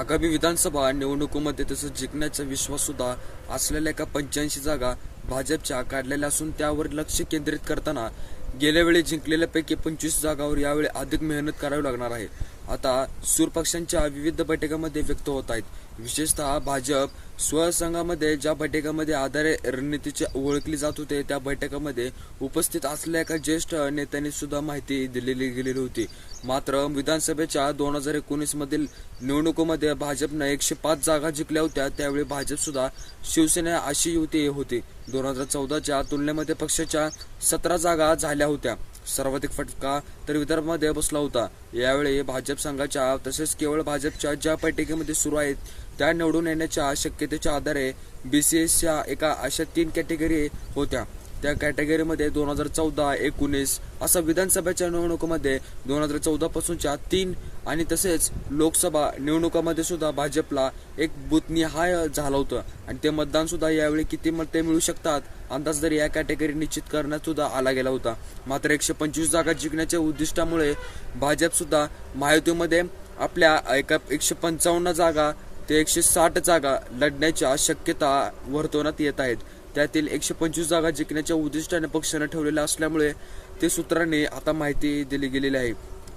आगामी विधानसभा निवडणुकीमध्ये तसंच जिंकण्याचा विश्वास सुद्धा असलेल्या एका पंच्याऐंशी जागा भाजपच्या काढलेल्या असून त्यावर लक्ष केंद्रित करताना गेल्या वेळी जिंकलेल्यापैकी पंचवीस जागावर यावेळी अधिक मेहनत करावी लागणार आहे. आता सूर पक्षांच्या विविध बैठकांमध्ये व्यक्त होत आहेत. विशेषतः भाजप स्वसंघामध्ये ज्या बैठकामध्ये आधारे रणनीतीची ओळखली जात होते त्या बैठकामध्ये उपस्थित असलेल्या एका ज्येष्ठ नेत्यांनी सुद्धा माहिती दिलेली गेलेली होती. मात्र विधानसभेच्या दोन हजार एकोणीस मधील निवडणुकीमध्ये भाजपनं एकशे पाच जागा जिंकल्या होत्या त्यावेळी भाजप सुद्धा शिवसेना अशी युती होती. दोन हजार चौदाच्या तुलनेमध्ये पक्षाच्या सतरा जागा झाल्या होत्या. सर्वाधिक फटका तर विदर्भामध्ये बसला होता. यावेळी भाजप संघाच्या तसेच केवळ भाजपच्या ज्या बैठकीमध्ये सुरू आहेत त्या निवडून येण्याच्या शक्यतेच्या आधारे बीसीएसच्या एका अशा तीन कॅटेगरी होत्या. त्या कॅटेगरीमध्ये दोन हजार चौदा एकोणीस असा विधानसभेच्या निवडणुकीमध्ये दोन हजार चौदा पासूनच्या तीन आणि तसेच लोकसभा निवडणुकामध्ये सुद्धा भाजपला एक बुथनिहाय झालं होतं. आणि ते मतदान सुद्धा यावेळी किती मते मिळू शकतात अंदाज जर या कॅटेगरी निश्चित करण्यात सुद्धा आला गेला होता. मात्र एकशे पंचवीस जागा जिंकण्याच्या उद्दिष्टामुळे भाजप सुद्धा महायुतीमध्ये आपल्या एका एकशे पंचावन्न जागा ते एकशे साठ जागा लढण्याच्या शक्यता वर्तवण्यात येत आहेत. त्यातील एकशे पंचवीस जागा जिंकण्याच्या उद्दिष्टाने पक्षाने ठेवलेल्या असल्यामुळे ते सूत्रांनी आता माहिती दिली गेलेली आहे.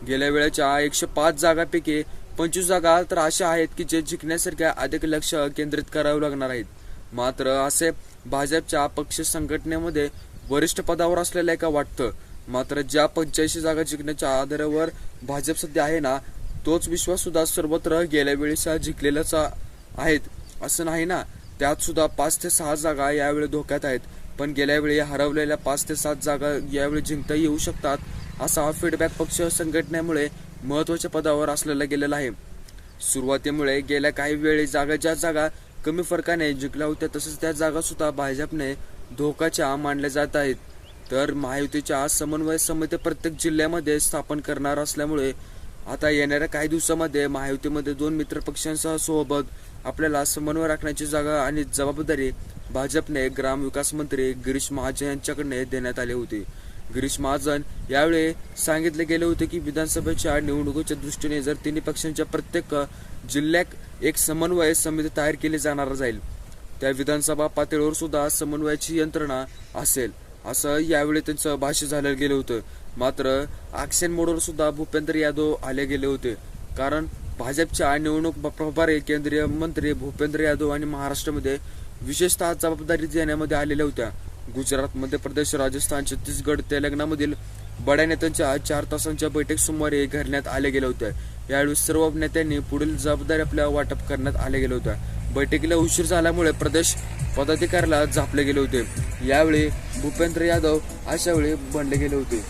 गेल्या वेळेच्या एकशे पाच जागापैकी पंचवीस जागा तर अशा आहेत की जे जिंकण्यासारख्या अधिक लक्ष केंद्रित करावे लागणार आहेत. मात्र असे भाजपच्या पक्ष संघटनेमध्ये वरिष्ठ पदावर असलेल्या एका वाटतं. मात्र ज्या पंच्याऐंशी जागा जिंकण्याच्या आधारावर भाजप सध्या आहे ना तोच विश्वास सुद्धा सर्वत्र गेल्या वेळेस जिंकलेलाच आहेत असं नाही ना? त्यात सुद्धा पाच ते सहा जागा यावेळी धोक्यात आहेत. पण गेल्या वेळी हरवलेल्या पाच ते सात जागा यावेळी जिंकता येऊ शकतात असा फीडबॅक पक्ष संघटनेमुळे महत्त्वाच्या पदावर असलेला गेलेला आहे. सुरुवातीमुळे गेल्या काही वेळी जागा ज्या जागा कमी फरकाने जिंकल्या होत्या तसंच त्या जागा सुद्धा भाजपने धोकाच्या मानल्या जात आहेत. तर महायुतीच्या समन्वय समिती प्रत्येक जिल्ह्यामध्ये स्थापन करणार असल्यामुळे आता येणाऱ्या काही दिवसामध्ये महायुतीमध्ये दोन मित्र पक्षांसह सोबत आपल्याला समन्वय राखण्याची जागा आणि जबाबदारी भाजपने ग्रामविकास मंत्री गिरीश महाजन यांच्याकडे देण्यात आली होती. गिरीश महाजन यावेळी सांगितले गेले होते की विधानसभेच्या निवडणुकीच्या दृष्टीने जर तिन्ही पक्षांच्या प्रत्येक जिल्ह्यात एक समन्वय समिती तयार केली जाणार जाईल त्या विधानसभा पातळीवर सुद्धा समन्वयाची यंत्रणा असेल. असं यावेळी त्यांचं भाष्य झालं गेलं होतं. मात्र ऍक्शन मोडवर सुद्धा भूपेंद्र यादव आले गेले होते. कारण भाजपच्या निवडणूक प्रभारी केंद्रीय मंत्री भूपेंद्र यादव आणि महाराष्ट्रामध्ये विशेषतः जबाबदारी देण्यामध्ये आलेल्या होत्या. गुजरात मध्य प्रदेश राजस्थान छत्तीसगड तेलंगणामधील बड्या नेत्यांच्या चार तासांच्या बैठक सुमारे घेण्यात आल्या गेल्या होत्या. यावेळी सर्व नेत्यांनी पुढील जबाबदारी आपल्या वाटप करण्यात आल्या गेल्या होत्या. बैठकीला उशीर झाल्यामुळे प्रदेश पदाधिकाऱ्याला झापले गेले होते. यावेळी भूपेंद्र यादव अशा वेळी बनले गेले होते.